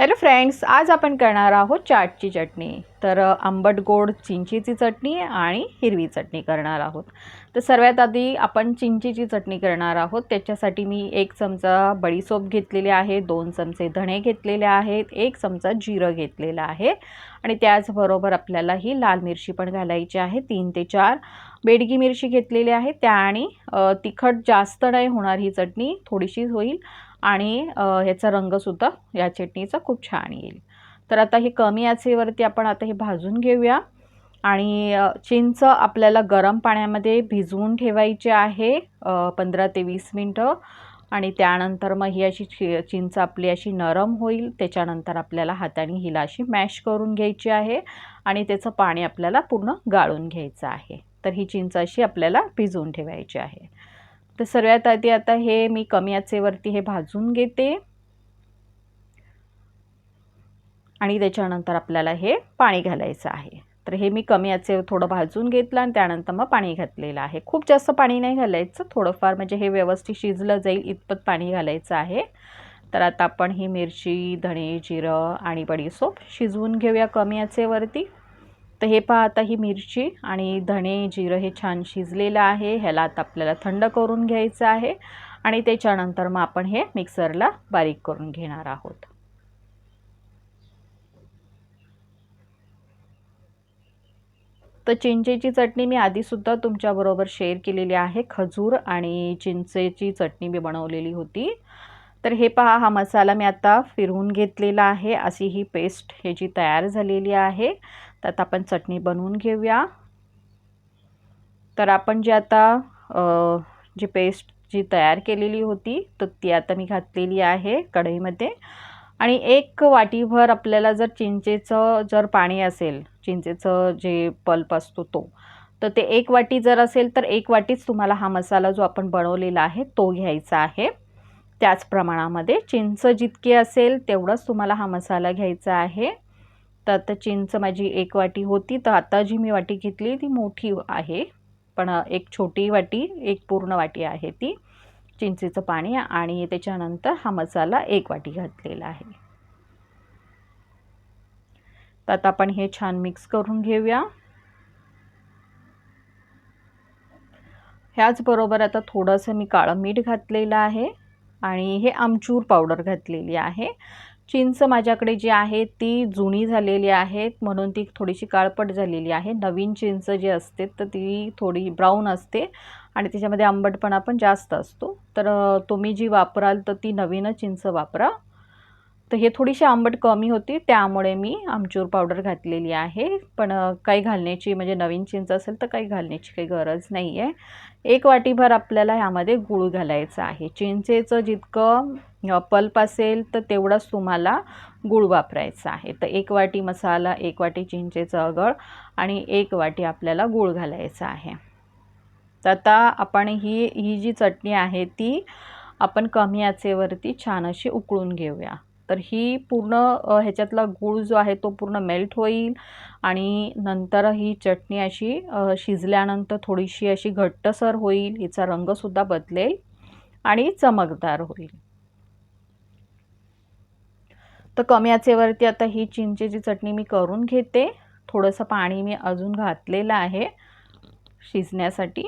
Hello friends आज आपण करणार आहोत चाटची चटणी. तर आंबट गोड चिंचेची चटणी आणि हिरवी चटणी करणार आहोत. तर सर्वात आधी आपण चिंचेची चटणी करणार आहोत. त्याच्यासाठी मी एक चमचा बडीसोप घेतलेली आहे दोन चमचे धणे घेतलेले आहेत एक चमचा जिरं घेतलेलं आहे आणि त्याचबरोबर आपल्याला ही लाल मिरची पण घालायची आहे तीन ते चार. बेडगी मिरची घेतलेली आहे त्या आणि तिखट जास्त नाही होणार ही चटणी थोडीशीच होईल. आणि ह्याचा रंगसुद्धा या चटणीचा खूप छान येईल. तर आता हे कमी आचेवरती आपण आता हे भाजून घेऊया. आणि चिंच आपल्याला गरम पाण्यामध्ये भिजवून ठेवायची आहे पंधरा ते वीस मिनटं. आणि त्यानंतर मग ही अशी चि चिंच आपली अशी नरम होईल. त्याच्यानंतर आपल्याला हाताने हिला अशी मॅश करून घ्यायची आहे. आणि त्याचं पाणी आपल्याला पूर्ण गाळून घ्यायचं आहे. तर ही चिंच अशी आपल्याला भिजवून ठेवायची आहे. तर सर्वात आधी आता हे मी कमी आचेवरती हे भाजून घेते. आणि त्याच्यानंतर आपल्याला हे पाणी घालायचं आहे. तर हे मी कमी आचेवर थोडं भाजून घेतलं आणि त्यानंतर मग पाणी घातलेलं आहे. खूप जास्त पाणी नाही घालायचं थोडंफार म्हणजे हे व्यवस्थित शिजलं जाईल इतपत पाणी घालायचं आहे. तर आता आपण ही मिरची धणे जिरं आणि बडीसोप शिजवून घेऊया कमी आचेवरती तर हे पहा आता ही मिरची आणि धणे जिरं हे छान शिजलेलं आहे. ह्याला आता आपल्याला थंड करून घ्यायचं आहे आणि त्याच्यानंतर मग आपण हे मिक्सरला बारीक करून घेणार आहोत. तर चिंचेची चटणी मी आधीसुद्धा तुमच्याबरोबर शेअर केलेली आहे. खजूर आणि चिंचेची चटणी मी बनवलेली होती. तर हे पहा हा मसाला मी आता फिरवून घेतलेला आहे. अशी ही पेस्ट ह्याची तयार झालेली आहे. तर आता आपण चटणी बनवून घेऊया. तर आपण जे आता जी पेस्ट जी तयार केलेली होती तर ती आता मी घातलेली आहे कढईमध्ये. आणि एक वाटीभर आपल्याला जर चिंचेचं जर पाणी असेल चिंचेचं जे पल्प असतो तो तर ते एक वाटी जर असेल तर एक वाटीच तुम्हाला हा मसाला जो आपण बनवलेला आहे तो घ्यायचा आहे. त्याच प्रमाणामध्ये चिंच जितकी असेल तेवढंच तुम्हाला हा मसाला घ्यायचा आहे. तर आता चिंच माझी एक वाटी होती तर आता जी मी वाटी घेतली ती मोठी आहे. पण एक छोटी वाटी एक पूर्ण वाटी आहे ती. चिंचेचं पाणी आणि त्याच्यानंतर हा मसाला एक वाटी घातलेला आहे. तर आता आपण हे छान मिक्स करून घेऊया. ह्याचबरोबर आता थोडंसं मी काळं मीठ घातलेलं आहे आणि हे आमचूर पावडर घातलेली आहे. चिंच माझ्याकडे जी आहे ती जुनी झालेली आहेत म्हणून ती थोडीशी काळपट झालेली आहे. नवीन चिंच जी असते तर ती थोडी ब्राऊन असते आणि त्याच्यामध्ये आंबटपणा पण जास्त असतो. तर तुम्ही जी वापराल तर ती नवीनच चिंच वापरा. तर हे थोडीशी आंबट कमी होती त्यामुळे मी आमचूर पावडर घातलेली आहे. पण काही घालण्याची म्हणजे नवीन चिंच असेल तर काही घालण्याची काही गरज नाही आहे एक वाटीभर आपल्याला ह्यामध्ये गूळ घालायचं आहे. चिंचेचं जितकं पल्प असेल तर तेवढंच तुम्हाला गूळ वापरायचं आहे. तर एक वाटी मसाला एक वाटी चिंचेचं अगळ आणि एक वाटी आपल्याला गूळ घालायचं आहे. तर आता आपण ही ही जी चटणी आहे ती आपण कमी आचेवरती छान अशी उकळून घेऊया. तर ही पूर्ण ह्याच्यातला गूळ जो आहे तो पूर्ण मेल्ट होईल आणि नंतर ही चटणी अशी शिजल्यानंतर थोडीशी अशी घट्टसर होईल. हिचा रंगसुद्धा बदलेल आणि चमकदार होईल. तर कमी आचेवरती आता ही चिंचेची चटणी मी करून घेते. थोडंसं पाणी मी अजून घातलेलं आहे शिजण्यासाठी.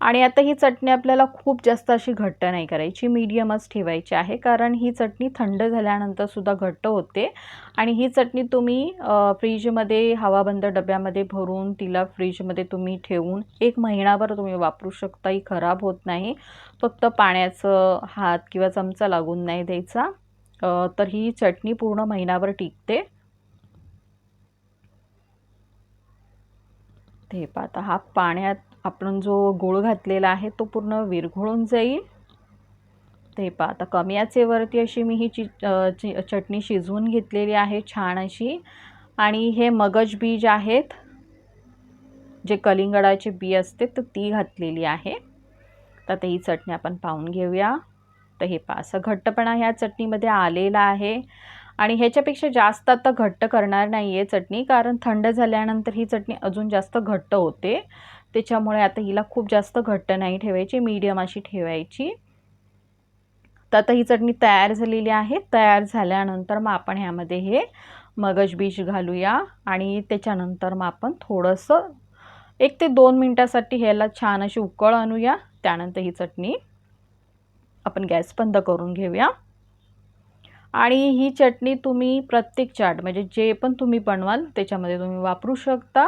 आणि आता ही चटणी आपल्याला खूप जास्त अशी घट्ट नाही करायची मीडियमच ठेवायची आहे कारण ही चटणी थंड झाल्यानंतरसुद्धा घट्ट होते. आणि ही चटणी तुम्ही फ्रीजमध्ये हवाबंद डब्यामध्ये भरून तिला फ्रीजमध्ये तुम्ही ठेवून एक महिनाभर तुम्ही वापरू शकता ही खराब होत नाही. फक्त पाण्याचं हात किंवा चमचा लागून नाही द्यायचा. तर ही चटणी पूर्ण महिनाभर टिकते. ते पाहता हा पाण्यात आपण जो गूळ घातलेला आहे तो पूर्ण विरघळून जाईल. ते पहा आता कमी आचेवरती अशी मी ही चि चटणी शिजवून घेतलेली आहे छान अशी. आणि हे मगज बीज आहेत जे कलिंगडाचे बी असते तर ती घातलेली आहे. तर आता ही चटणी आपण पाहून घेऊया. तर हे पहा. असं घट्टपणा ह्या चटणीमध्ये आलेला आहे. आणि ह्याच्यापेक्षा जास्त आता घट्ट करणार नाही आहे चटणी कारण थंड झाल्यानंतर ही चटणी अजून जास्त घट्ट होते. त्याच्यामुळे आता हिला खूप जास्त घट्ट नाही ठेवायची मीडियम अशी ठेवायची. तर आता ही चटणी तयार झालेली आहे. तयार झाल्यानंतर मग आपण ह्यामध्ये हे मगज बीज घालूया. आणि त्याच्यानंतर मग आपण थोडंसं एक ते दोन मिनटासाठी ह्याला छान अशी उकळ आणूया. त्यानंतर ही चटणी आपण गॅस बंद करून घेऊया. आणि ही चटणी तुम्ही प्रत्येक चाट म्हणजे जे पण तुम्ही बनवाल त्याच्यामध्ये तुम्ही वापरू शकता.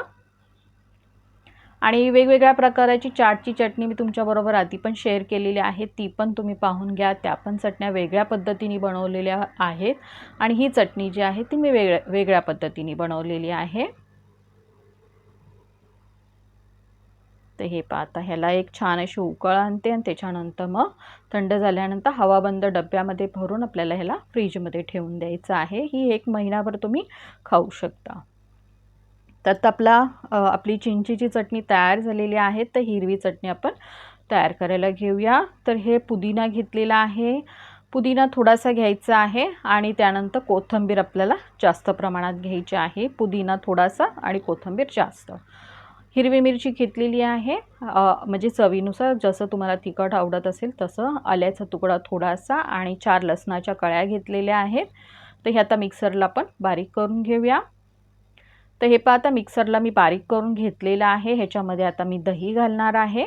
आणि वेगवेगळ्या प्रकाराची चाटची चटणी मी तुमच्याबरोबर आधी पण शेअर केलेली आहे. ती पण तुम्ही पाहून घ्या. त्या पण चटण्या वेगळ्या पद्धतीने बनवलेल्या आहेत. आणि ही चटणी जी आहे ती मी वेगळ्या वेगळ्या पद्धतीने बनवलेली आहे. तर हे पाहता ह्याला एक छान अशी उकळ आणते आणि त्याच्यानंतर मग थंड झाल्यानंतर हवाबंद डब्यामध्ये भरून आपल्याला ह्याला फ्रीजमध्ये ठेवून द्यायचं आहे. ही एक महिनाभर तुम्ही खाऊ शकता. त्यात आपला आपली चिंचीची चटणी तयार झालेली आहे. तर हिरवी चटणी आपण तयार करायला घेऊया. तर हे पुदिना घेतलेला आहे. पुदिना थोडासा घ्यायचा आहे आणि त्यानंतर कोथिंबीर आपल्याला जास्त प्रमाणात घ्यायची आहे. पुदिना थोडासा आणि कोथिंबीर जास्त. हिरवी मिरची घेतलेली आहे. म्हणजे चवीनुसार जसं तुम्हाला तिखट आवडत असेल तसं आल्याचा तुकडा थोडासा आणि चार लसणाच्या कळ्या घेतलेल्या आहेत. तर हे आता मिक्सरला पण बारीक करून घेऊया. तर हे पहा आता मिक्सरला मी बारीक करून घेतलेलं आहे. ह्याच्यामध्ये आता मी दही घालणार आहे.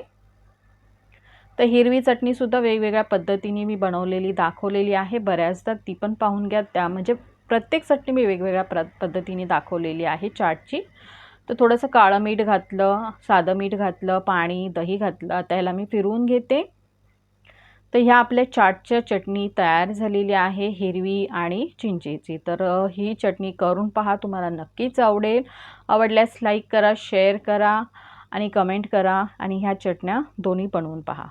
तर हिरवी चटणीसुद्धा वेगवेगळ्या पद्धतीने मी बनवलेली दाखवलेली आहे. बऱ्याचदा ती पण पाहून घ्या. त्या म्हणजे प्रत्येक चटणी मी वेगवेगळ्या प्र पद्धतीने दाखवलेली आहे चाटची. तर थोडंसं काळं मीठ घातलं साधं मीठ घातलं पाणी दही घातलं. आता ह्याला मी फिरवून घेते. तर ह्या आपल्या चाटच्या चटणी तयार झालेली आहे हिरवी आणि चिंचेची. तर ही चटणी करून पहा तुम्हाला नक्कीच आवडेल. आवडल्यास लाईक करा शेअर करा आणि कमेंट करा आणि ह्या चटण्या दोन्ही बनवून पहा.